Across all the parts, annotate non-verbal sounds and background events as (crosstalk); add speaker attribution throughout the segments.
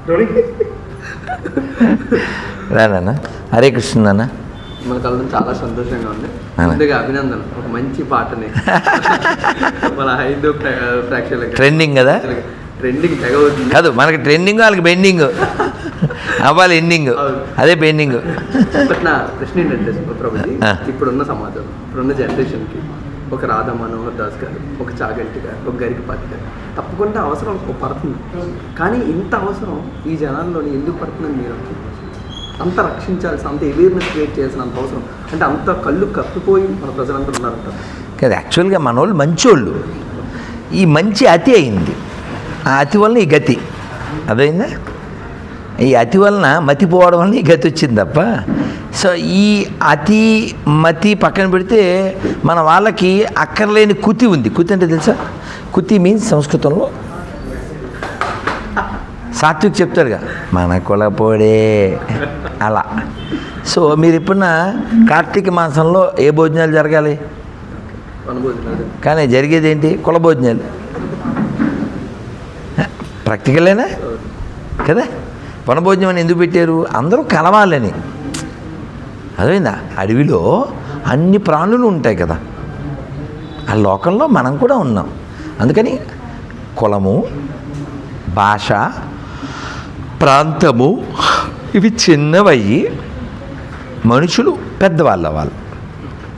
Speaker 1: (laughs) రానా హరే కృష్ణ నాన్న.
Speaker 2: మన కలవడం చాలా సంతోషంగా ఉంది? ముందుగా అభినందన ఒక మంచి పాటని. (laughs) మన హైందూ ప్రే- ప్రేక్షకులకి.
Speaker 1: ట్రెండింగ్ కదా?
Speaker 2: ట్రెండింగ్ తెగ అవుతుంది
Speaker 1: కాదు మనకి ట్రెండింగ్ వాళ్ళకి బెండింగ్ అవ్వాలి ఎండింగ్ అదే బెండింగ్
Speaker 2: నా ప్రశ్న ఏంటంటే. ఇప్పుడున్న సమాజం ఇప్పుడున్న జనరేషన్కి ఒక రాధా మనోహర్ దాస్ గారు ఒక చాగంటి గారు ఒక గరికి గారు. తప్పకుండా అవసరం పడుతుంది కానీ ఇంత అవసరం ఈ జనాల్లోని ఎందుకు పడుతుందని మీరు అంత రక్షించాల్సిన అంత అవేర్నెస్ క్రియేట్ చేయాల్సిన అంత అవసరం. అంటే అంత కళ్ళు కప్పిపోయి మన ప్రజలంతా ఉన్నారంట
Speaker 1: కదా యాక్చువల్గా మన వాళ్ళు మంచోళ్ళు. ఈ మంచి అతి అయింది. ఆ అతి వల్ల ఈ గతి. అదైందా ఈ అతి వలన మతిపోవడం వలన ఈ గతి వచ్చింది తప్ప సో ఈ అతి మతి పక్కన పెడితే మన వాళ్ళకి అక్కర్లేని కుతి ఉంది. కుతి అంటే తెలుసా? కుతి మీన్స్ సంస్కృతంలో సాత్విక్ చెప్తారుగా మన కులపోడే అలా. సో మీరు ఇప్పుడున్న కార్తీక మాసంలో ఏ భోజనాలు జరగాలి? కానీ జరిగేది ఏంటి? కుల భోజనాలు. ప్రాక్టికలేనా కదా? వనభోజనం అని ఎందుకు పెట్టారు? అందరూ కలవాలని అదేందా అడవిలో అన్ని ప్రాణులు ఉంటాయి కదా. ఆ లోకంలో మనం కూడా ఉన్నాం. అందుకని కులము భాష ప్రాంతము ఇవి చిన్నవయ్యి మనుషులు పెద్దవాళ్ళు అవ్వాలి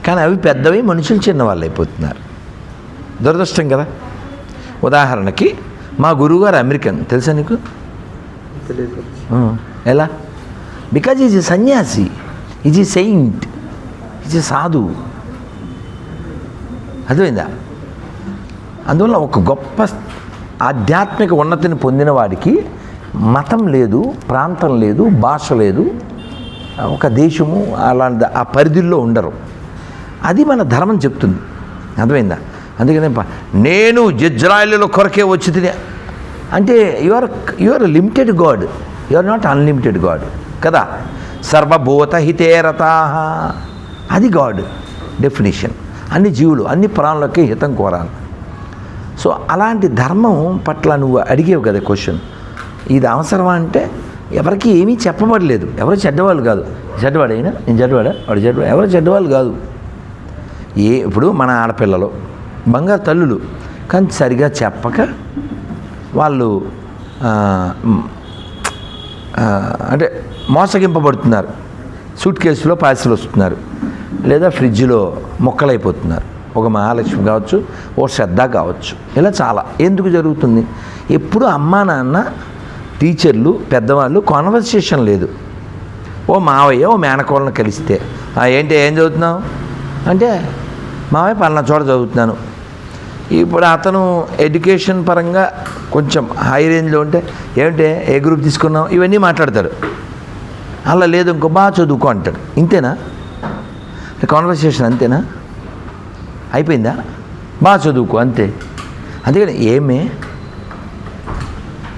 Speaker 1: కానీ అవి పెద్దవి మనుషులు చిన్నవాళ్ళు అయిపోతున్నారు. దురదృష్టం కదా. ఉదాహరణకి మా గురువుగారు అమెరికన్. తెలుసా నీకు? ఎలా? Because is a sanyasi is a saint is a sadhu అర్థమైందా? అందువల్ల ఒక గొప్ప ఆధ్యాత్మిక ఉన్నతిని పొందిన వాడికి మతం లేదు ప్రాంతం లేదు భాష లేదు ఒక దేశము అలాంటి ఆ పరిధిలో ఉండరు. అది మన ధర్మం చెప్తుంది. అర్థమైందా? అందుకనే నేను జజ్రాయిలలో కొరకే వచ్చి తినే అంటే your your limited God your not unlimited God కదా? సర్వభూత హితేరత అది గాడ్ డెఫినేషన్ అన్ని జీవులు అన్ని ప్రాణులకి హితం కోరాలి. సో అలాంటి ధర్మం పట్ల నువ్వు అడిగేవు కదా క్వశ్చన్ ఇది అవసరమా అంటే ఎవరికి ఏమీ చెప్పబడలేదు. ఎవరు చెడ్డవాళ్ళు కాదు. చెడ్డవాడైనా నేను చెడ్డవాడా? వాడు చెడ్డవాడు. ఎవరు చెడ్డవాళ్ళు కాదు. ఏ ఇప్పుడు మన ఆడపిల్లలు బంగారు తల్లులు కానీ సరిగా చెప్పక వాళ్ళు అంటే మోసగింపబడుతున్నారు. సూట్ కేసులో పార్సిల్ వస్తున్నారు. లేదా ఫ్రిడ్జ్లో మొక్కలైపోతున్నారు. ఒక మహాలక్ష్మి కావచ్చు ఓ శ్రద్ధ కావచ్చు. ఇలా చాలా. ఎందుకు జరుగుతుంది? ఎప్పుడు అమ్మా నాన్న టీచర్లు పెద్దవాళ్ళు కాన్వర్సేషన్ లేదు. ఓ మావయ్య ఓ మేనకోళ్ళని కలిస్తే ఏంటి ఏం చదువుతున్నావు? అంటే మావయ్య పలానా చోట చదువుతున్నాను. ఇప్పుడు అతను ఎడ్యుకేషన్ పరంగా కొంచెం హై రేంజ్లో ఉంటే ఏమిటే ఏ గ్రూప్ తీసుకున్నాం ఇవన్నీ మాట్లాడతారు. అలా లేదు ఇంకో బాగా చదువుకో అంటాడు. ఇంతేనా? కాన్వర్సేషన్ అంతేనా? అయిపోయిందా? బాగా చదువుకో అంతే. అందుకని ఏమే?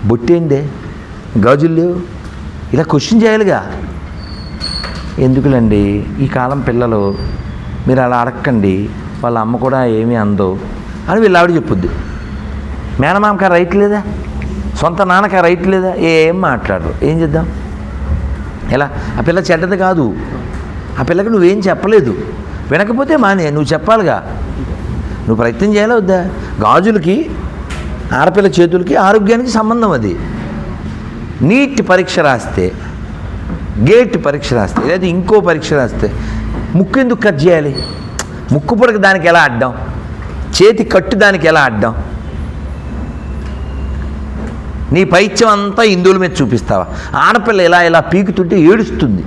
Speaker 1: బొట్టేందే గాజులు లేవు? ఇలా క్వశ్చన్ చేయాలిగా? ఎందుకులండి? ఈ కాలం పిల్లలు మీరు అలా అడక్కండి. వాళ్ళ అమ్మ కూడా ఏమీ అందో అని వీళ్ళు ఆవిడ చెప్పుద్ది. మేనమామక రైట్ లేదా? సొంత నాన్నక రైట్ లేదా? ఏం మాట్లాడరు. ఏం చేద్దాం? ఎలా? ఆ పిల్ల చెడ్డది కాదు. ఆ పిల్లకి నువ్వేం చెప్పలేదు. వినకపోతే మానే నువ్వు చెప్పాలిగా. నువ్వు ప్రయత్నం చేయాలి వద్దా? గాజులకి ఆడపిల్ల చేతులకి ఆరోగ్యానికి సంబంధం అది. నీట్ పరీక్ష రాస్తే గేట్ పరీక్ష రాస్తే లేదా ఇంకో పరీక్ష రాస్తే ముక్కు ఎందుకు కట్ చేయాలి? ముక్కు పొడక దానికి ఎలా అడ్డం? చేతి కట్టు దానికి ఎలా అడ్డం? నీ పైత్యం అంతా హిందువుల మీద చూపిస్తావా? ఆడపిల్ల ఇలా ఇలా పీకుతుంటే ఏడుస్తుంది.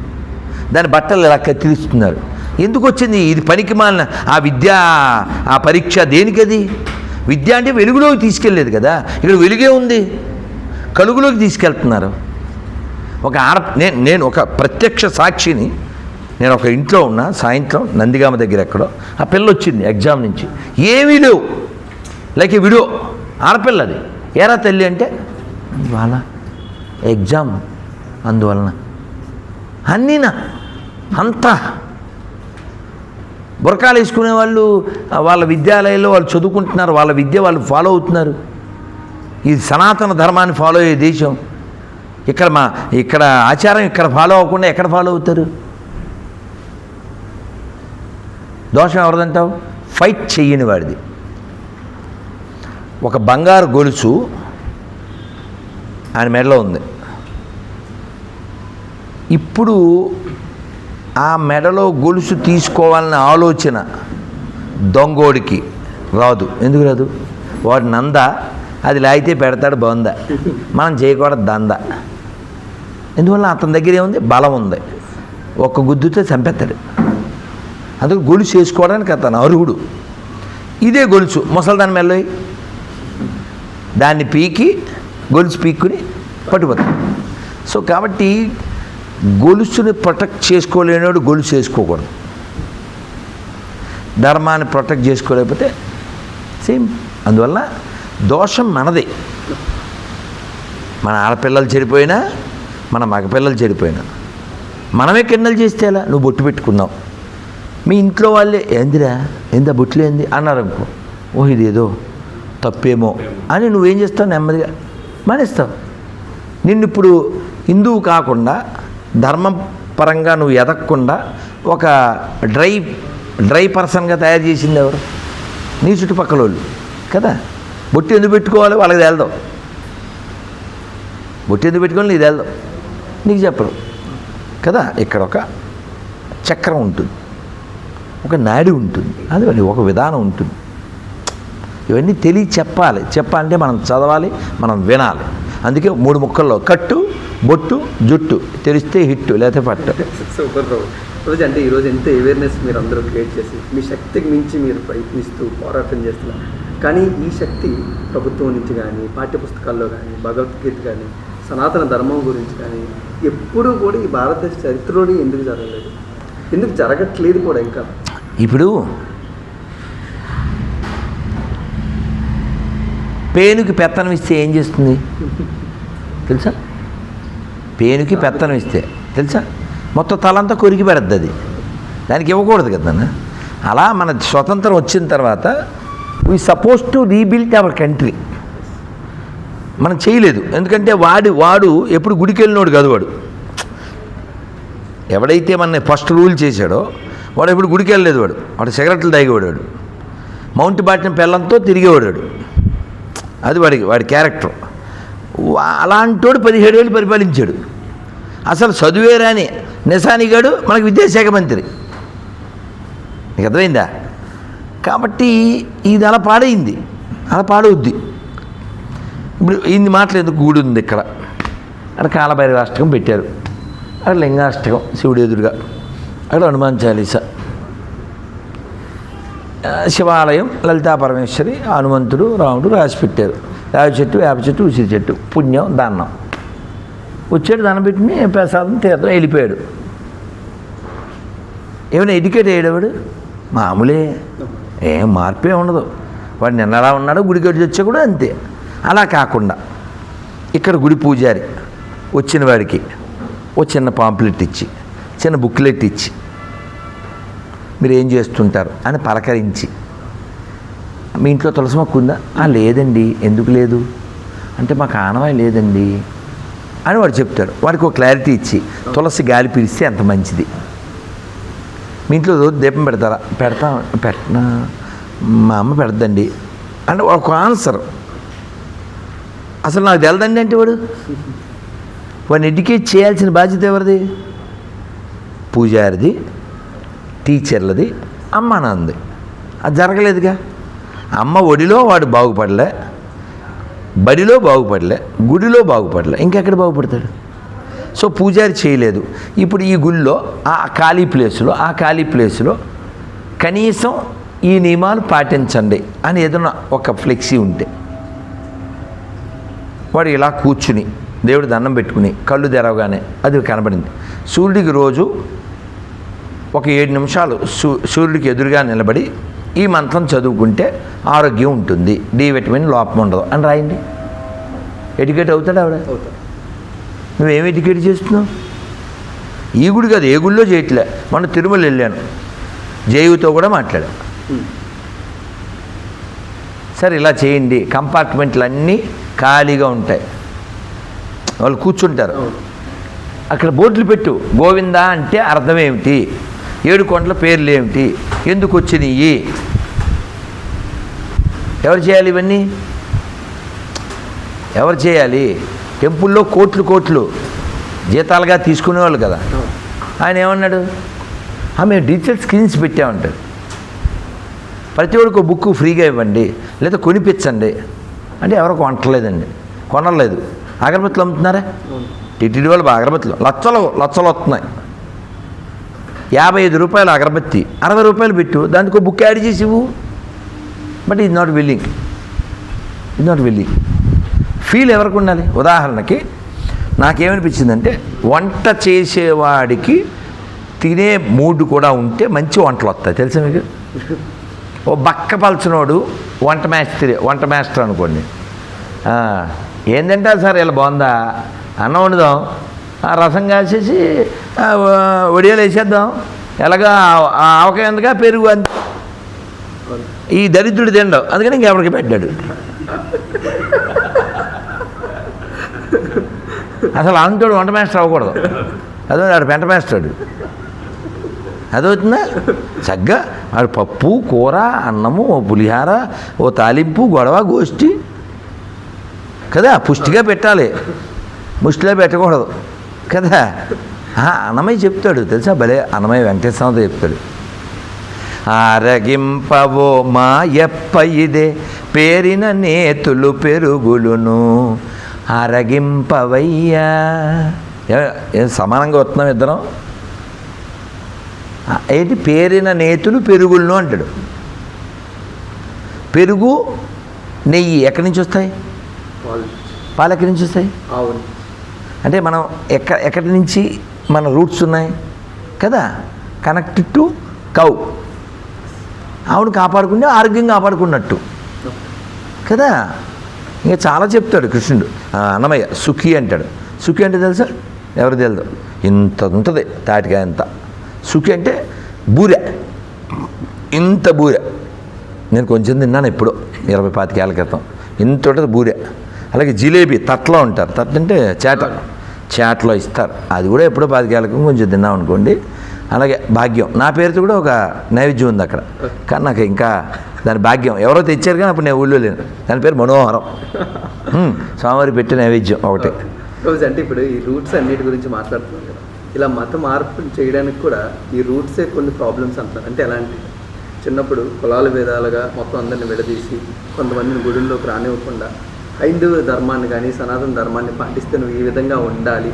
Speaker 1: దాని బట్టలు ఇలా కత్తిరిస్తున్నారు. ఎందుకు వచ్చింది? ఇది పనికి మాలిన ఆ విద్య ఆ పరీక్ష దేనికది? విద్య అంటే వెలుగులోకి తీసుకెళ్ళలేదు కదా. ఇక్కడ వెలుగే ఉంది. కలుగులోకి తీసుకెళ్తున్నారు. ఒక ఆడ నేను నేను ఒక ప్రత్యక్ష సాక్షిని నేను ఒక ఇంట్లో ఉన్నా సాయంత్రం నందిగామ దగ్గర ఎక్కడో ఆ పిల్ల వచ్చింది ఎగ్జామ్ నుంచి. ఏమీ లేవు లైక్ ఏ విడో ఆడపిల్లది. ఏరా తల్లి అంటే ఇవాళ ఎగ్జామ్ అందువలన. అన్నీనా అంతా బురకాలు వేసుకునే వాళ్ళు వాళ్ళ విద్యాలయంలో వాళ్ళు చదువుకుంటున్నారు వాళ్ళ విద్య వాళ్ళు ఫాలో అవుతున్నారు. ఇది సనాతన ధర్మాన్ని ఫాలో అయ్యే దేశం. ఇక్కడ మా ఇక్కడ ఆచారం ఇక్కడ ఫాలో అవ్వకుండా ఎక్కడ ఫాలో అవుతారు? దోషం ఎవరిదంటావు? ఫైట్ చెయ్యని వాడిది. ఒక బంగారు గొలుసు ఆయన మెడలో ఉంది. ఇప్పుడు ఆ మెడలో గొలుసు తీసుకోవాలనే ఆలోచన దొంగోడికి రాదు. ఎందుకు రాదు? వాడు నంద అది లాగితే పెడతాడు బాగుందా మనం చేయకూడదు దంద. ఎందువల్ల అతని దగ్గర ఏముంది? బలం ఉంది. ఒక్క గుద్దుతో చంపేస్తాడు. అందుకు గొలుసు వేసుకోవడానికి అతను అర్హుడు. ఇదే గొలుసు. ముసలిదాని మెల్లయి దాన్ని పీకి గొలుసు పీక్కుని పట్టుకుపోతాడు. సో కాబట్టి గొలుసుని ప్రొటెక్ట్ చేసుకోలేనివాడు గొలుసు వేసుకోకూడదు ధర్మాన్ని ప్రొటెక్ట్ చేసుకోలేకపోతే సేమ్. అందువల్ల దోషం మనదే. మన ఆడపిల్లలు చెడిపోయినా మన మగపిల్లలు చెడిపోయినా. మనమే కిన్నెలు చేస్తే ఎలా? నువ్వు బొట్టు పెట్టుకున్నావు మీ ఇంట్లో వాళ్ళే ఏందిరా? ఏందా బుట్లు ఏంది? అన్నారు అనుకో. ఓ ఇది ఏదో తప్పేమో. అని నువ్వేం చేస్తావు? నెమ్మదిగా మానేస్తావు. నిన్ను ఇప్పుడు హిందువు కాకుండా ధర్మం పరంగా నువ్వు ఎదగకుండా ఒక డ్రై డ్రై పర్సన్గా తయారు చేసింది ఎవరు? నీ చుట్టుపక్కల వాళ్ళు కదా? బొట్టు ఎందుకు పెట్టుకోవాలి? వాళ్ళకి తేలదాం. బొట్టు ఎందుకు పెట్టుకోవాలి? నీకు తేలదాం. నీకు చెప్పరు. కదా? ఇక్కడ ఒక చక్రం ఉంటుంది. ఒక నాడి ఉంటుంది. అది ఒక విధానం ఉంటుంది. ఇవన్నీ తెలియ చెప్పాలి. చెప్పాలంటే మనం చదవాలి మనం వినాలి. అందుకే మూడు ముక్కల్లో కట్టు బొట్టు జుట్టు తెలిస్తే హిట్టు లేకపోతే పట్టు.
Speaker 2: సూపర్ రావు రోజు అంటే ఈరోజు ఎంత అవేర్నెస్ మీరు అందరూ క్రియేట్ చేసి మీ శక్తికి మించి మీరు ప్రయత్నిస్తూ పోరాటం చేస్తున్నారు. కానీ ఈ శక్తి ప్రభుత్వం నుంచి కానీ పాఠ్యపుస్తకాల్లో కానీ భగవద్గీత కానీ సనాతన ధర్మం గురించి కానీ ఎప్పుడూ కూడా ఈ భారతదేశ చరిత్రలోనే ఎందుకు జరగలేదు? ఎందుకు జరగట్లేదు కూడా ఇంకా?
Speaker 1: ఇప్పుడు పేనుకి పెత్తనం ఇస్తే ఏం చేస్తుంది? తెలుసా? పేనుకి పెత్తనం ఇస్తే తెలుసా? మొత్తం తలంతా కొరికి పెడద్ది అది. దానికి ఇవ్వకూడదు కదా అలా మన స్వతంత్రం వచ్చిన తర్వాత we suppose to rebuild our country మనం చేయలేదు. ఎందుకంటే వాడు వాడు ఎప్పుడు గుడికి వెళ్ళినోడు కాదు వాడు. ఎవడైతే మన ఫస్ట్ రూల్ చేశాడో వాడు ఎప్పుడు గుడికి వెళ్ళలేదు వాడు. వాడు సిగరెట్లు తాగేవాడు వాడు. మౌంట్ బాటిన పిల్లంతో తిరిగేవాడు వాడు. అది వాడికి వాడి క్యారెక్టర్. అలాంటోడు పదిహేడు ఏళ్ళు పరిపాలించాడు. అసలు చదువే రాని నిశానిగాడు మనకు విద్యాశాఖ మంత్రి. నీకు అర్థమైందా? కాబట్టి ఇది అలా పాడైంది. అలా పాడవుద్ది. ఇప్పుడు ఇన్ని మాటలు ఎందుకు గుడి ఉంది ఇక్కడ? అక్కడ కాలభైరవాష్టకం పెట్టారు. అక్కడ లింగాష్టకం శివుడు ఎదురుగా. అక్కడ హనుమాన్ చాలీస. శివాలయం లలితా పరమేశ్వరి హనుమంతుడు రాముడు రాసి పెట్టారు. రావి చెట్టు వేప చెట్టు ఉసిరి చెట్టు పుణ్యం దాన్నం వచ్చాడు దాన్ని పెట్టి ప్రసాదం తీర్థం వెళ్ళిపోయాడు. ఏమైనా ఎడ్యుకేట్ అయ్యాడు మామూలే. ఏం మార్పే ఉండదు. వాడు నిన్న ఎలా ఉన్నాడో గుడికి వచ్చి వచ్చా కూడా అంతే. అలా కాకుండా ఇక్కడ గుడి పూజారి వచ్చిన వాడికి ఓ చిన్న పాంప్లెట్ ఇచ్చి చిన్న బుక్లెట్ ఇచ్చి మీరు ఏం చేస్తుంటారు అని పలకరించి మీ ఇంట్లో తులసి మొక్క ఉందా? లేదండి. ఎందుకు లేదు? అంటే మాకు ఆనవాయి లేదండి. అని వాడు చెప్తాడు. వాడికి ఒక క్లారిటీ ఇచ్చి తులసి గాలి పీలిస్తే ఎంత మంచిది. మీ ఇంట్లో రోజు దీపం పెడతారా? పెడతా పెట్టనా. మా అమ్మ పెడద్దండి. అంటే ఒక ఆన్సర్. అసలు నాకు తెలదండి అంటే వాడు? వాడిని ఎడ్యుకేట్ చేయాల్సిన బాధ్యత ఎవరిది? పూజారిది టీచర్లది అమ్మ నాన్నది. అది జరగలేదుగా. అమ్మ ఒడిలో వాడు బాగుపడలే బడిలో బాగుపడలే గుడిలో బాగుపడలే ఇంకెక్కడ బాగుపడతాడు? సో పూజారి చేయలేదు. ఇప్పుడు ఈ గుళ్ళో ఆ ఖాళీ ప్లేసులో ఆ ఖాళీ ప్లేసులో కనీసం ఈ నియమాలు పాటించండి అని ఏదైనా ఒక ఫ్లెక్సీ ఉంటే. వాడు ఇలా కూర్చుని దేవుడు దండం పెట్టుకుని కళ్ళు తెరవగానే అది కనబడింది. సూర్యుడికి రోజు ఒక ఏడు నిమిషాలు సూ సూర్యుడికి ఎదురుగా నిలబడి ఈ మంత్రం చదువుకుంటే ఆరోగ్యం ఉంటుంది. డి విటమిన్ లోపం ఉండదు. అని రాయండి. ఎడ్యుకేట్ అవుతాడు ఆవిడ? నువ్వేం ఎడ్యుకేట్ చేస్తున్నావు? ఈ గుడి కాదు ఏ గుడిలో చేయట్లే. మొన్న తిరుమల వెళ్ళాను. జేయుతో కూడా మాట్లాడా సరే ఇలా చేయండి. కంపార్ట్మెంట్లు అన్నీ ఖాళీగా ఉంటాయి. వాళ్ళు కూర్చుంటారు. అక్కడ బోర్డులు పెట్టు. గోవిందా అంటే అర్థం ఏమిటి? ఏడు కొండల పేర్లు ఏమిటి ఎందుకు వచ్చినాయి ఎవరు చేయాలి ఇవన్నీ? ఎవరు చేయాలి? టెంపుల్లో కోట్లు కోట్లు జీతాలుగా తీసుకునేవాళ్ళు కదా. ఆయన ఏమన్నాడు? "ఆ, మేము డిజిటల్ స్క్రీన్స్ పెట్టామంటాడు ప్రతి ఒక్కరికి బుక్ ఫ్రీగా ఇవ్వండి లేదా కొనిపించండి. అంటే ఎవరు కొనట్లేదండి కొనలేదు. అగరబత్తులు అమ్ముతున్నారా? టిటిడి వాళ్ళు అగరబత్తులు. లచ్చలు లచ్చలు వస్తున్నాయి. యాభై ఐదు రూపాయలు అగరబత్తి అరవై రూపాయలు పెట్టు దానికి బుక్ యాడ్ చేసి ఇవ్వు. But is not willing is not willing feel ఎవరికి ఉండాలి? ఉదాహరణకి నాకేమనిపించిందంటే వంట చేసేవాడికి తినే మూడ్ కూడా ఉంటే మంచి వంటలు వస్తాయి. తెలుసా మీకు? ఓ బక్క పలచినోడు వంట మాస్టర్ వంట మాస్టర్ అనుకోండి. ఏంటంటే సార్? ఇలా బాగుందా అన్నం వండుదాం. ఆ రసం కాసేసి ఆ, వడియాలు వేసేద్దాం. ఎలాగా ఆవకాయ ఎందుగా పెరుగు అంత. ఈ దరిద్రుడు తిండవు. అందుకని ఇంకెవరికి పెట్టాడు అసలు అంతోడు వంట మాస్టర్ అవ్వకూడదు. అదో వాడు పెంట మాస్టర్డు. అదవుతుందా? చక్కగా వాడు పప్పు కూర అన్నము ఓ పులిహార ఓ తాలింపు గొడవ గోష్ఠి. కదా పుష్టిగా పెట్టాలి. ముష్టిలో పెట్టకూడదు. కదా? అన్నమయ్య చెప్తాడు తెలుసా? భలే అన్నమయ్య వెంకటేశ్వరరావు చెప్తాడు. ఆరగింపవో మా ఎప్ప ఇదే పేరిన నేతులు పెరుగులును ఆరగింపవయ్యా ఏ- సమానంగా వస్తున్నాం ఇద్దరం? ఏంటి? పేరిన నేతులు పెరుగులను అంటాడు. పెరుగు నెయ్యి ఎక్కడి నుంచి వస్తాయి?
Speaker 2: పాలు.
Speaker 1: పాలు ఎక్కడి నుంచి వస్తాయి? అంటే మనం ఎక్క ఎక్కడి నుంచి మన రూట్స్ ఉన్నాయి? కదా? Connected to cow. ఆవును కాపాడుకుంటే ఆరోగ్యం కాపాడుకున్నట్టు. కదా? ఇంకా చాలా చెప్తాడు కృష్ణుడు. అన్నమయ్య సుఖి అంటాడు. సుఖి అంటే తెలుసా? ఎవరు తెలియదు ఇంత ఉంటుంది తాటికాయ అంత. సుఖి అంటే బూరె. ఇంత బూరె. నేను కొంచెం తిన్నాను ఎప్పుడో ఇరవై పాతికేళ్ళ క్రితం. ఇంత ఉంటుంది బూరె. అలాగే జిలేబీ తట్లో ఉంటారు. తట్ అంటే చేట. చేటలో ఇస్తారు. అది కూడా ఎప్పుడో పాతికేళ్ళకి కొంచెం తిన్నాం అనుకోండి. అలాగే భాగ్యం. నా పేరుతో కూడా ఒక నైవేద్యం ఉంది అక్కడ. కానీ నాకు ఇంకా దాని భాగ్యం. ఎవరో తెచ్చారు కానీ అప్పుడు నేను ఊళ్ళో లేను. దాని పేరు మనోహరం. స్వామివారి పెట్టే నైవేద్యం ఒకటి.
Speaker 2: రోజు అంటే ఇప్పుడు ఈ రూట్స్ అన్నిటి గురించి మాట్లాడుతున్నాం కదా. ఇలా మత మార్పు చేయడానికి కూడా ఈ రూట్సే కొన్ని ప్రాబ్లమ్స్ అంటారు అంటే ఎలాంటి? చిన్నప్పుడు కులాల భేదాలుగా మొత్తం అందరిని విడదీసి కొంతమందిని గుడుల్లోకి రానివ్వకుండా హైందవ ధర్మాన్ని కానీ సనాతన ధర్మాన్ని పాటిస్తే నువ్వు ఈ విధంగా ఉండాలి.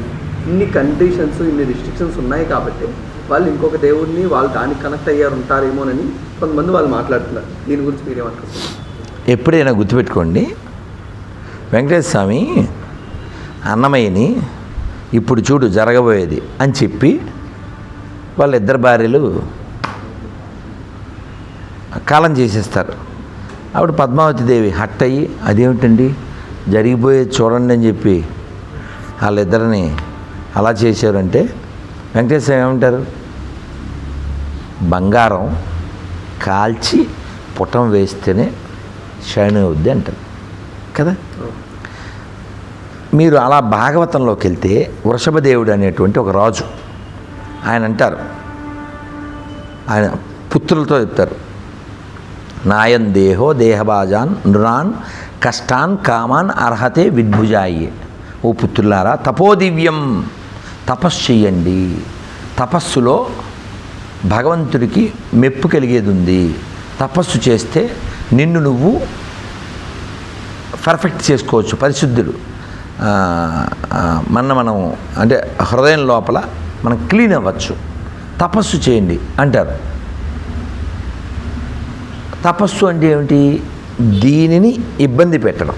Speaker 2: ఇన్ని కండిషన్స్ ఇన్ని రిస్ట్రిక్షన్స్ ఉన్నాయి కాబట్టి వాళ్ళు ఇంకొక దేవుడిని వాళ్ళు దానికి కనెక్ట్ అయ్యారు ఉంటారేమోనని కొంతమంది వాళ్ళు మాట్లాడుతున్నారు. దీని గురించి మీరేమంటారు
Speaker 1: ఎప్పుడైనా గుర్తుపెట్టుకోండి వెంకటేశ్వర స్వామి అన్నమయ్యని ఇప్పుడు చూడు జరగబోయేది అని చెప్పి వాళ్ళ ఇద్దరు భార్యలు కాలం చేసేస్తారు. ఆవిడ పద్మావతి దేవి హట్ అయ్యి అదేమిటండి? జరిగిపోయేది చూడండి అని చెప్పి వాళ్ళిద్దరిని అలా చేశారంటే వెంకటేశ్వర ఏమంటారు? బంగారం కాల్చి పుటం వేస్తేనే షైన్ అవుద్ది అంటారు. కదా? మీరు అలా భాగవతంలోకి వెళ్తే వృషభదేవుడు అనేటువంటి ఒక రాజు ఆయన అంటారు. ఆయన పుత్రులతో చెప్తారు. నాయన్ దేహో దేహబాజాన్ నృణాన్ కష్టాన్ కామాన్ అర్హతే విద్భుజాయి. ఓ పుత్రులారా తపోదివ్యం తపస్సు చెయ్యండి. తపస్సులో భగవంతుడికి మెప్పు కలిగేది ఉంది తపస్సు చేస్తే నిన్ను నువ్వు పర్ఫెక్ట్ చేసుకోవచ్చు పరిశుద్ధుడు. మన మనం అంటే హృదయం లోపల మనం క్లీన్ అవ్వచ్చు. తపస్సు చేయండి అంటారు. తపస్సు అంటే ఏమిటి? దీనిని ఇబ్బంది పెట్టడం.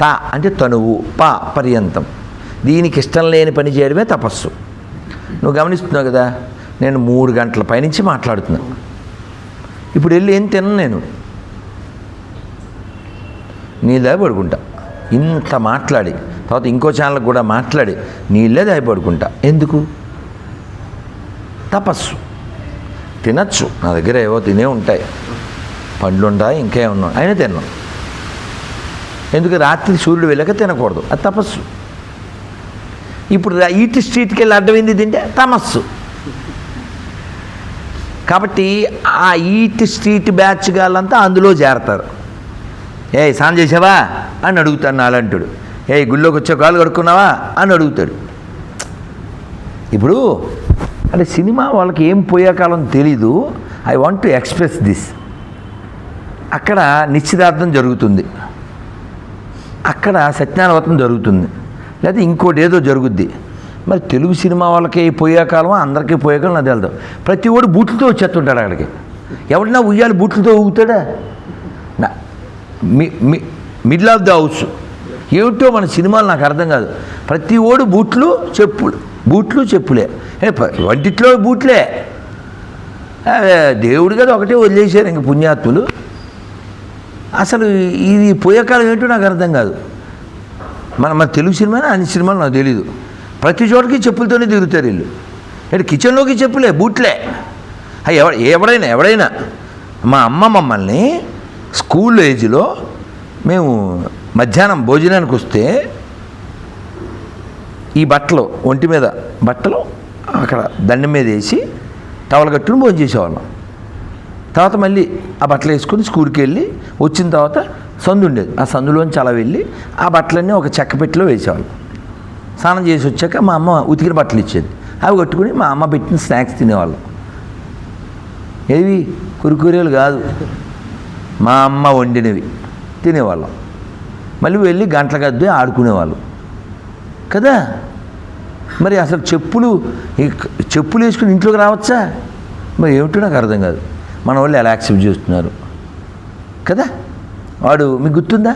Speaker 1: త అంటే తనువు ప పర్యంతం. దీనికి ఇష్టం లేని పని చేయడమే తపస్సు. నువ్వు గమనిస్తున్నావు కదా నేను మూడు గంటల పైనుంచి మాట్లాడుతున్నా. ఇప్పుడు వెళ్ళి ఏం తినను నేను? నీళ్ళే పడుకుంటా. ఇంత మాట్లాడి తర్వాత ఇంకో ఛానల్ కూడా మాట్లాడి నీళ్ళే దాయపడుకుంటా ఎందుకు? తపస్సు. తినచ్చు నా దగ్గర ఏవో తినే ఉంటాయి. పండ్లుండా ఉంటాయి అయినా తిన్నాం. ఎందుకు రాత్రి సూర్యుడు వెళ్ళక తినకూడదు. అది తపస్సు. ఇప్పుడు ఈటి స్ట్రీట్కి వెళ్ళి అడ్డమైంది తింటే తమస్సు. కాబట్టి ఆ ఈట్ స్ట్రీట్ బ్యాచ్ గాళ్ళంతా అందులో చేరతారు. ఏ స్నానం చేసావా? అని అడుగుతాడు అలాంటిడు ఏ గుళ్ళోకి వచ్చే కాలు కడుక్కున్నావా? అని అడుగుతాడు. ఇప్పుడు అంటే సినిమా వాళ్ళకి ఏం పోయే కాలం తెలీదు. I want to express this అక్కడ నిశ్చితార్థం జరుగుతుంది. అక్కడ సత్యనారాయణ జరుగుతుంది. లేదా ఇంకోటి ఏదో జరుగుద్ది. మరి తెలుగు సినిమా వాళ్ళకి పోయే కాలం అందరికీ పోయే కాలం అది వెళ్దాం. ప్రతి ఒడు బూట్లతో వచ్చేస్తుంటాడు అక్కడికి. ఎవడన్నా ఉయ్యాలి బూట్లతో ఊగుతాడా? మిడిల్ ఆఫ్ ద హౌస్ ఏమిటో మన సినిమాలు నాకు అర్థం కాదు. ప్రతి ఓడు బూట్లు చెప్పులు బూట్లు చెప్పులే. వంటిట్లో బూట్లే దేవుడు కదా ఒకటే వదిలేశారు ఇంక పుణ్యాత్ములు. అసలు ఇది పోయే కాలం ఏంటో నాకు అర్థం కాదు. మన మన తెలుగు సినిమా అన్ని సినిమాలు నాకు తెలీదు. ప్రతి చోటకి చెప్పులతోనే తిరుగుతారు వీళ్ళు. అంటే కిచెన్లోకి చెప్పులే బూట్లే. ఎవ ఎవడైనా ఎవడైనా. మా అమ్మ మమ్మల్ని స్కూల్ ఏజ్లో మేము మధ్యాహ్నం భోజనానికి వస్తే ఈ బట్టలు ఒంటి మీద బట్టలు అక్కడ దండం మీద వేసి టవల్ కట్టుకుని భోజనం చేసేవాళ్ళం. తర్వాత మళ్ళీ ఆ బట్టలు వేసుకుని స్కూల్కి వెళ్ళి వచ్చిన తర్వాత సందు ఉండేది. ఆ సందులోంచి అలా వెళ్ళి ఆ బట్టలన్నీ ఒక చెక్క పెట్టిలో వేసేవాళ్ళం. స్నానం చేసి వచ్చాక మా అమ్మ ఉతికిన బట్టలు ఇచ్చేది. అవి కట్టుకుని మా అమ్మ పెట్టిన స్నాక్స్ తినేవాళ్ళం. ఏవి? కురుకురేలు కాదు. మా అమ్మ వండినవి. తినేవాళ్ళం. మళ్ళీ వెళ్ళి గంటల గద్దు ఆడుకునేవాళ్ళం. కదా? మరి అసలు చెప్పులు చెప్పులు వేసుకుని ఇంట్లోకి రావచ్చా? మరి ఏమిటో నాకు అర్థం కాదు. మన వాళ్ళు ఎలా యాక్సెప్ట్ చేస్తున్నారు? కదా? వాడు మీకు గుర్తుందా?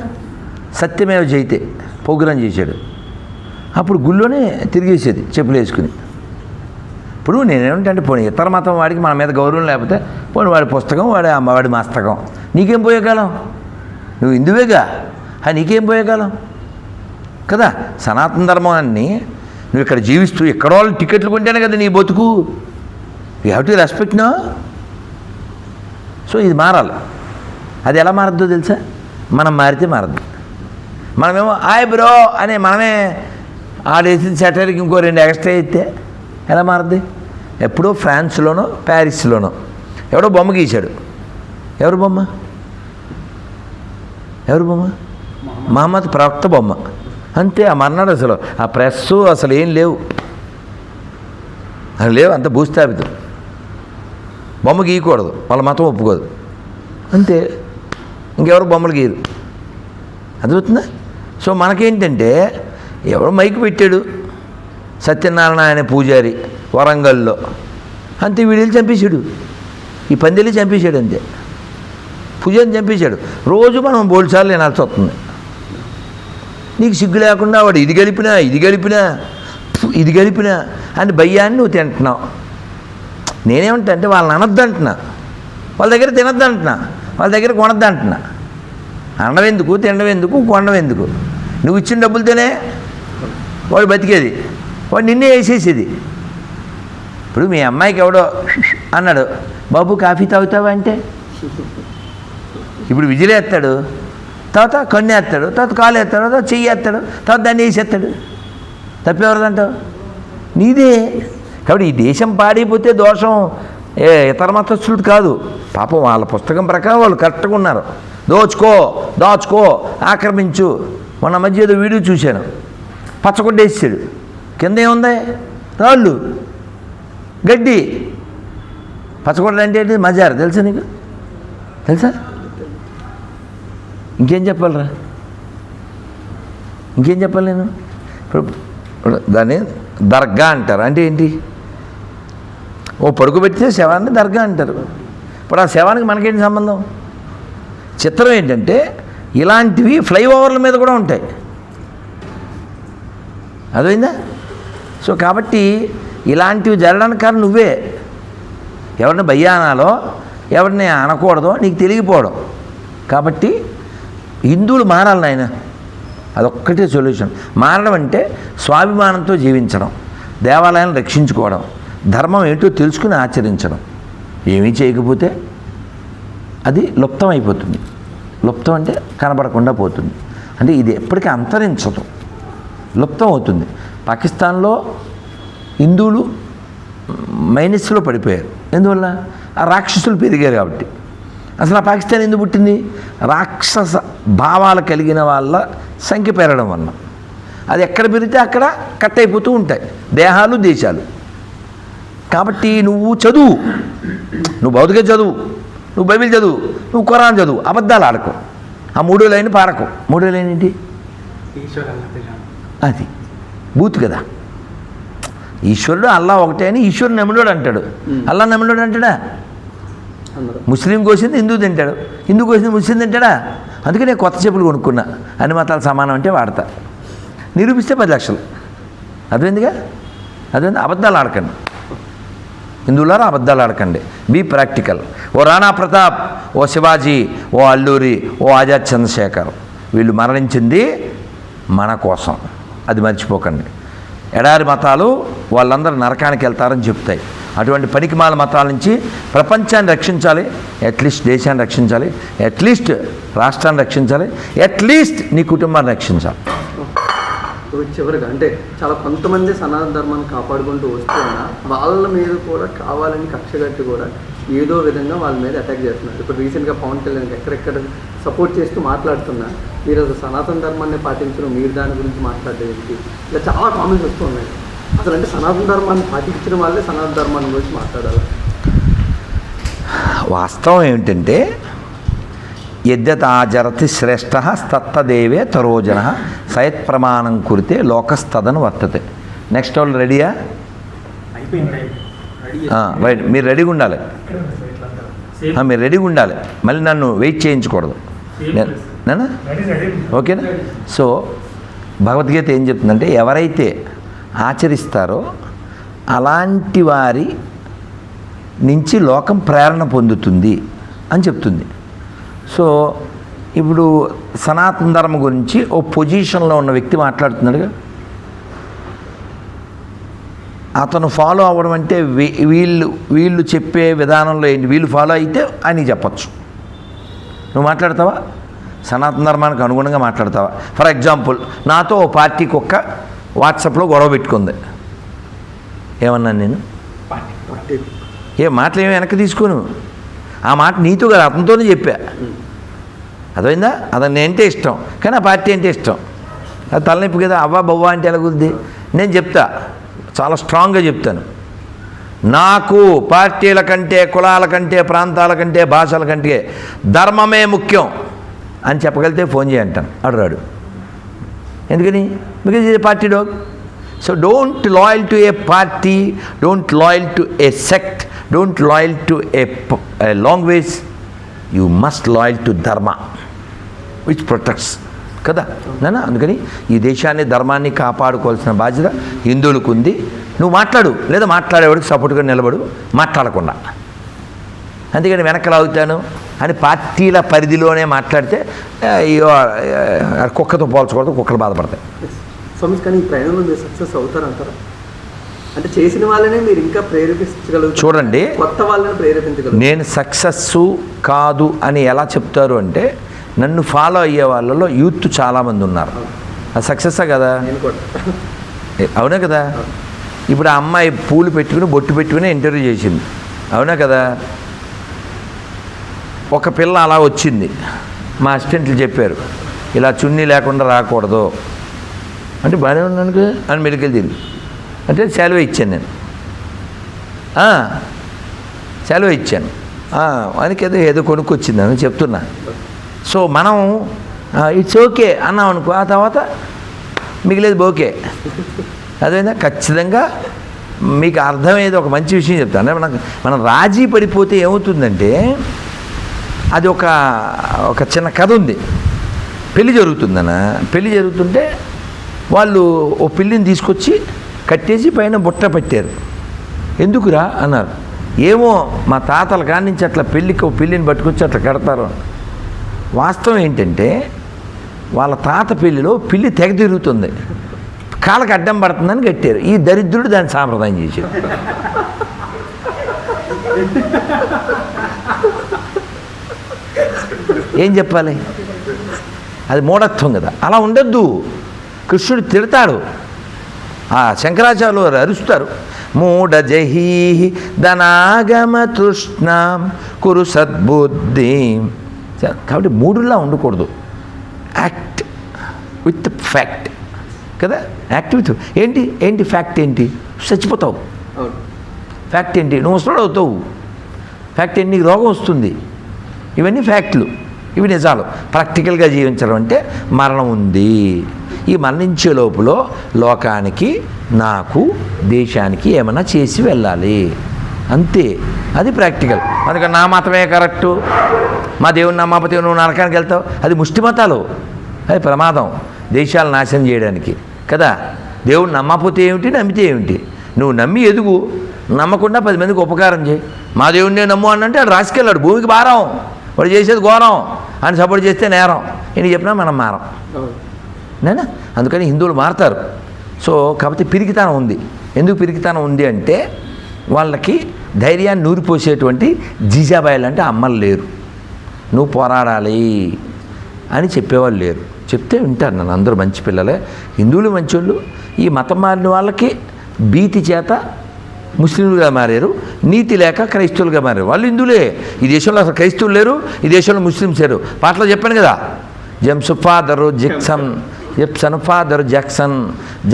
Speaker 1: సత్యమేవ జైతే ప్రోగ్రాం చేశాడు. అప్పుడు గుళ్ళోనే తిరిగేసేది చెప్పులు వేసుకుని. ఇప్పుడు నేనేమిటంటే పోనీ ఇతర మతం వాడికి మన మీద గౌరవం లేకపోతే పోనీ వాడి పుస్తకం వాడి అమ్మవాడి మస్తకం. నీకేం పోయే కాలం? నువ్వు హిందువేగా? ఆ నీకేం పోయే కాలం? కదా? సనాతన ధర్మాన్ని నువ్వు ఇక్కడ జీవిస్తూ ఎక్కడో వాళ్ళు టికెట్లు కొంటేనే కదా నీ బతుకు. You have to respect no so ఇది మారాలి. అది ఎలా మారద్దో తెలుసా? మనం మారితే మారద్దు. మనమేమో హాయ్ బ్రో అని మనమే ఆడేసిన సెటర్కి ఇంకో రెండు ఎక్స్ట్రా అయితే ఎలా మారద్ది? ఎప్పుడో ఫ్రాన్స్లోనో ప్యారిస్లోనో. ఎవడో బొమ్మ గీశాడు. ఎవరు బొమ్మ? ఎవరు బొమ్మ? మహమ్మద్ ప్రవక్త బొమ్మ. అంతే ఆ మర్నాడు అసలు ఆ ప్రెస్ అసలు ఏం లేవు. అది లేవు అంత భూస్థాపితం. బొమ్మ గీయకూడదు వాళ్ళ మతం ఒప్పుకోదు. అంతే. ఇంకెవరు బొమ్మలు గీయరు? అర్థమవుతుందా? సో మనకేంటంటే ఎవడో మైక్ పెట్టాడు సత్యనారాయణ అనే పూజారి వరంగల్లో. అంతే వీడియోలు చంపేశాడు. ఈ పందిళ్ళు చంపేశాడు అంతే. పూజని చంపేశాడు. రోజు మనం బోల్సార్లు వినాల్సి వస్తుంది. నీకు సిగ్గు లేకుండా వాడు ఇది గలిపినా ఇది గలిపినా ఇది గలిపినా అని భయ్యాన్ని నువ్వు తింటున్నావు. నేనేమంటే వాళ్ళని అనొద్దు అంటున్నా. వాళ్ళ దగ్గర తినొద్దు అంటున్నా. వాళ్ళ దగ్గర కొనొద్దు అంటున్నా. అనడమెందుకు? తినడమెందుకు? కొనడమెందుకు? నువ్వు ఇచ్చిన డబ్బులతోనే వాడు బతికేది. వాడు నిన్నే వేసేసేది. ఇప్పుడు మీ అమ్మాయికి ఎవడో అన్నాడు బాబు కాఫీ తాగుతావా? అంటే. ఇప్పుడు విజిలేస్తాడు తర్వాత కన్ను వేస్తాడు తర్వాత కాలు వేస్తాడు తర్వాత చెయ్యి వేస్తాడు తర్వాత దాన్ని వేసేస్తాడు. తప్పెవరదంటావు? నీదే. కాబట్టి ఈ దేశం పాడైపోతే దోషం ఏ ఇతర మతస్థులది కాదు. పాపం వాళ్ళ పుస్తకం ప్రకారం వాళ్ళు కరెక్ట్గా ఉన్నారు. దోచుకో దాచుకో ఆక్రమించు. మొన్న మధ్య ఏదో వీడియో చూశాను. పచ్చగొడ్డేసాడు కింద ఏముంది? రాళ్ళు. గడ్డి. పచ్చగొడ్డ అంటే ఏంటి? మజారు. తెలుసా నీకు? తెలుసా? ఇంకేం చెప్పాలరా? ఇంకేం చెప్పాలి నేను? ఇప్పుడు దాన్ని దర్గా అంటారు. అంటే ఏంటి? ఓ పడుకు పెట్టితే శవాన్ని దర్గా అంటారు. ఇప్పుడు ఆ శవానికి మనకేంటి సంబంధం? చిత్రం ఏంటంటే ఇలాంటివి ఫ్లైఓవర్ల మీద కూడా ఉంటాయి. అదైందా సో కాబట్టి ఇలాంటివి జరగడానికి కారణం నువ్వే. ఎవరిని భయ్యానాలో ఎవరిని అనకూడదో నీకు తెలియపోవడం కాబట్టి హిందువులు మారాలి నాయన. అదొక్కటే సొల్యూషన్. మారడం అంటే స్వాభిమానంతో జీవించడం దేవాలయాన్ని రక్షించుకోవడం. ధర్మం ఏంటో తెలుసుకుని ఆచరించడం. ఏమీ చేయకపోతే అది లుప్తం అయిపోతుంది. లుప్తం అంటే కనబడకుండా పోతుంది. అంటే ఇది ఎప్పటికీ అంతరించదు. లుప్తం అవుతుంది. పాకిస్తాన్లో హిందువులు మైనస్లో పడిపోయారు. ఎందువల్ల? ఆ రాక్షసులు పెరిగారు కాబట్టి. అసలు ఆ పాకిస్తాన్ ఎందుకు పుట్టింది? రాక్షస భావాలు కలిగిన వాళ్ళ సంఖ్య పెరగడం వల్ల. అది ఎక్కడ పెరిగితే అక్కడ కట్ అయిపోతూ ఉంటాయి. దేహాలు దేశాలు. కాబట్టి నువ్వు చదువు. నువ్వు భౌతిక చదువు. నువ్వు బైబిల్ చదువు. నువ్వు ఖురాన్ చదువు. అబద్ధాలు ఆడకు. ఆ మూడో లైన్ పారకు మూడో లైన్ ఏంటి? అది. బూత్ కదా. ఈశ్వరుడు అల్లా ఒకటే అని ఈశ్వరుడు నమ్మినోడు అంటాడు. అల్లా నమ్మినోడు అంటాడా? ముస్లిం కోసింది హిందూ తింటాడు. హిందూ కోసింది ముస్లిం తింటాడా? అందుకే నేను కొత్త చెప్పులు కొనుక్కున్నా. అన్ని మతాలు సమానం అంటే వాడతా. నిరూపిస్తే పది లక్షలు. అదేందిగా అదేంది అబద్ధాలు ఆడకండి. హిందువులారా అబద్ధాలు ఆడకండి. బీ ప్రాక్టికల్ ఓ రాణా ప్రతాప్ ఓ శివాజీ ఓ అల్లూరి ఓ ఆజాద్ చంద్రశేఖర్ వీళ్ళు మరణించింది మన కోసం. అది మర్చిపోకండి. ఎడారి మతాలు వాళ్ళందరూ నరకానికి వెళ్తారని చెప్తాయి. అటువంటి పనికిమాల మతాల నుంచి ప్రపంచాన్ని రక్షించాలి. అట్లీస్ట్ దేశాన్ని రక్షించాలి. అట్లీస్ట్ రాష్ట్రాన్ని రక్షించాలి. అట్లీస్ట్ నీ కుటుంబాన్ని రక్షించాలి.
Speaker 2: చివరిగా అంటే చాలా కొంతమంది సనాతన ధర్మాన్ని కాపాడుకుంటూ వస్తున్నా వాళ్ళ మీద కూడా కావాలని కక్ష కట్టి కూడా ఏదో విధంగా వాళ్ళ మీద అటాక్ చేస్తున్నారు. ఇప్పుడు రీసెంట్గా పవన్ కళ్యాణ్ ఎక్కడెక్కడ సపోర్ట్ చేస్తూ మాట్లాడుతున్నా మీరు అసలు సనాతన ధర్మాన్ని పాటించడం మీరు దాని గురించి మాట్లాడేది ఇలా చాలా కామెంట్స్ వస్తున్నాయి అసలు అంటే సనాతన ధర్మాన్ని పాటించిన వాళ్ళే సనాతన ధర్మాన్ని గురించి మాట్లాడాలి?
Speaker 1: వాస్తవం ఏమిటంటే యద్యత్ ఆచరతి శ్రేష్ట తత్తదేవే తరోజన. సయత్ ప్రమాణం కురితే లోకస్తదను వర్తతే. నెక్స్ట్ వాళ్ళు రెడీయా? రైట్ మీరు రెడీగా ఉండాలి. మీరు రెడీగా ఉండాలి. మళ్ళీ నన్ను వెయిట్ చేయించకూడదు. నేనా? ఓకేనా? సో భగవద్గీత ఏం చెప్తుందంటే ఎవరైతే ఆచరిస్తారో అలాంటి వారి నుంచి లోకం ప్రేరణ పొందుతుంది అని చెప్తుంది. సో ఇప్పుడు సనాతన ధర్మం గురించి ఓ పొజిషన్లో ఉన్న వ్యక్తి మాట్లాడుతున్నాడుగా. అతను ఫాలో అవ్వడం అంటే వీళ్ళు వీళ్ళు చెప్పే విధానంలో ఏంటి? వీళ్ళు ఫాలో అయితే అని చెప్పచ్చు. నువ్వు మాట్లాడతావా? సనాతన ధర్మానికి అనుగుణంగా మాట్లాడతావా? ఫర్ ఎగ్జాంపుల్ నాతో ఓ పార్టీ కుక్క వాట్సాప్లో గొడవ పెట్టుకుంది. ఏమన్నాను నేను? ఏ మాటలు ఏమి వెనక్కి తీసుకోను. ఆ మాట నీతో కదా అతనితోనే చెప్పా. అర్థమైందా? అతను అంటే ఇష్టం. కానీ ఆ పార్టీ అంటే ఇష్టం. అది తలనొప్పి కదా అవ్వా బవ్వా అంటే ఎలాగుద్ది నేను చెప్తా. చాలా స్ట్రాంగ్గా చెప్తాను. నాకు పార్టీల కంటే కులాల కంటే ప్రాంతాల కంటే భాషల కంటే ధర్మమే ముఖ్యం అని చెప్పగలిగితే ఫోన్ చేయంటాను అడరాడు ఎందుకని? బికాజ్ ఇది party dog so don't loyal to a party don't loyal to a sect don't loyal to a language you must loyal to dharma which protects కదా? నానా అందుకని ఈ దేశాన్ని ధర్మాన్ని కాపాడుకోవాల్సిన బాధ్యత హిందువులకు ఉంది. నువ్వు మాట్లాడు లేదా మాట్లాడేవాడికి సపోర్ట్గా నిలబడు మాట్లాడకుండా. అందుకని వెనకలు అవుతాను అని పార్టీల పరిధిలోనే మాట్లాడితే కుక్కతో పోల్చకూడదు కుక్కలు బాధపడతాయి.
Speaker 2: స్వామి కానీ ఈ ప్రయాణంలో మీరు సక్సెస్ అవుతారంటారా? అంటే చేసిన వాళ్ళనే మీరు ఇంకా ప్రేరేపించగలుగుతారు?
Speaker 1: చూడండి.
Speaker 2: కొత్త వాళ్ళని ప్రేరేపించగలుగుతారు?
Speaker 1: నేను సక్సెస్ కాదు అని ఎలా చెప్తారు అంటే నన్ను ఫాలో అయ్యే వాళ్ళలో యూత్ చాలామంది ఉన్నారు. అది సక్సెస్సా కదా? అవునా కదా? ఇప్పుడు ఆ అమ్మాయి పూలు పెట్టుకుని బొట్టు పెట్టుకుని ఇంటర్వ్యూ చేసింది. అవునా కదా? ఒక పిల్ల అలా వచ్చింది. మా అసిస్టెంట్లు చెప్పారు ఇలా చున్నీ లేకుండా రాకూడదు. అంటే బాగానే ఉన్నాను అని మెడికల్ తిరిగి అంటే సెలవు ఇచ్చాను నేను. సెలవు ఇచ్చాను. అందుకే ఏదో ఏదో కొనుక్కొచ్చింది అని చెప్తున్నా. సో మనం ఇట్స్ ఓకే అన్నాం అనుకో ఆ తర్వాత మిగిలేదు ఓకే అదేనా ఖచ్చితంగా మీకు అర్థమయ్యేది ఒక మంచి విషయం చెప్తాను. మనకు మనం రాజీ పడిపోతే ఏమవుతుందంటే అది ఒక ఒక చిన్న కథ ఉంది. పెళ్ళి జరుగుతుందన్న పెళ్ళి జరుగుతుంటే వాళ్ళు ఓ పిల్లిని తీసుకొచ్చి కట్టేసి పైన బుట్ట పెట్టారు. ఎందుకురా? అన్నారు. ఏమో మా తాతల కాడి నుంచి అట్లా పెళ్ళికి పెళ్ళిని పట్టుకొచ్చి అట్లా కడతారు వాస్తవం ఏంటంటే వాళ్ళ తాత పెళ్ళిలో పిల్లి తెగ తిరుగుతుంది. కాళ్ళకి అడ్డం పడుతుందని కట్టారు. ఈ దరిద్రుడు దాన్ని సాంప్రదాయం చేశారు ఏం చెప్పాలి? అది మూఢత్వం కదా. అలా ఉండొద్దు. కృష్ణుడు తిడతాడు. శంకరాచార్యులు వారు అరుస్తారు. మూఢ జహీ ధనాగమ తృష్ణాం కురు సద్బుద్ధి. కాబట్టి మూడులా ఉండకూడదు. Act with fact. కదా? యాక్ట్ విత్ ఏంటి? ఏంటి ఫ్యాక్ట్ ఏంటి? చచ్చిపోతావు. ఫ్యాక్ట్ ఏంటి? నువ్వు ముసలోడు అవుతావు. ఫ్యాక్ట్ ఏంటి? నీకు రోగం వస్తుంది. ఇవన్నీ ఫ్యాక్ట్లు. ఇవి నిజాలు. ప్రాక్టికల్గా జీవించడం అంటే మరణం ఉంది. ఈ మరణించే లోపల లోకానికి నాకు దేశానికి ఏమైనా చేసి వెళ్ళాలి. అంతే. అది ప్రాక్టికల్. అందుకని నా మతమే కరెక్టు. మా దేవుని నమ్మకపోతే నువ్వు నరకానికి వెళ్తావు. అది ముష్టి మతాలు. అది ప్రమాదం. దేశాలు నాశనం చేయడానికి. కదా? దేవుడు నమ్మకపోతే ఏమిటి నమ్మితే ఏమిటి? నువ్వు నమ్మి ఎదుగు. నమ్మకుండా పది మందికి ఉపకారం చేయి. మా దేవుడినే నమ్ము అనంటే వాడు రాసుకెళ్ళాడు. భూమికి భారం. వాడు చేసేది ఘోరం. అని సపోర్ట్ చేస్తే నేరం. నేను చెప్పినా మనం మారం. నేనా? అందుకని హిందువులు మారుతారు. సో కాకపోతే పిరికితనం ఉంది. ఎందుకు పిరికితనం ఉంది అంటే వాళ్ళకి ధైర్యాన్ని నూరిపోసేటువంటి జీజాబాయిలు అంటే అమ్మలు లేరు. నువ్వు పోరాడాలి అని చెప్పేవాళ్ళు లేరు. చెప్తే వింటారు నన్ను అందరూ మంచి పిల్లలే. హిందువులు మంచోళ్ళు. ఈ మతం మారిన వాళ్ళకి భీతి చేత ముస్లింలుగా మారారు. నీతి లేక క్రైస్తవులుగా మారారు. వాళ్ళు హిందువులే. ఈ దేశంలో అసలు క్రైస్తవులు లేరు. ఈ దేశంలో ముస్లింస్ లేరు. పాటలో చెప్పాను కదా. జంసు father Epson father Jackson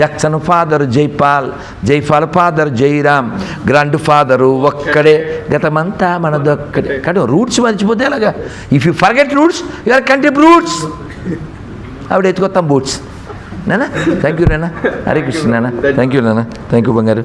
Speaker 1: Jackson father Jaipal Jaipal father Jairam grandfather ఒక్కడే గతమంతా మనదొక్కడే కానీ రూట్స్ మర్చిపోతే అలాగా if you forget roots your country roots ఆవిడ ఎత్తుకొత్తాం బూట్స్ నేనా? థ్యాంక్ యూ నేనా. హరే కృష్ణ నేనా. థ్యాంక్ యూ నేనా. థ్యాంక్ యూ బంగారు.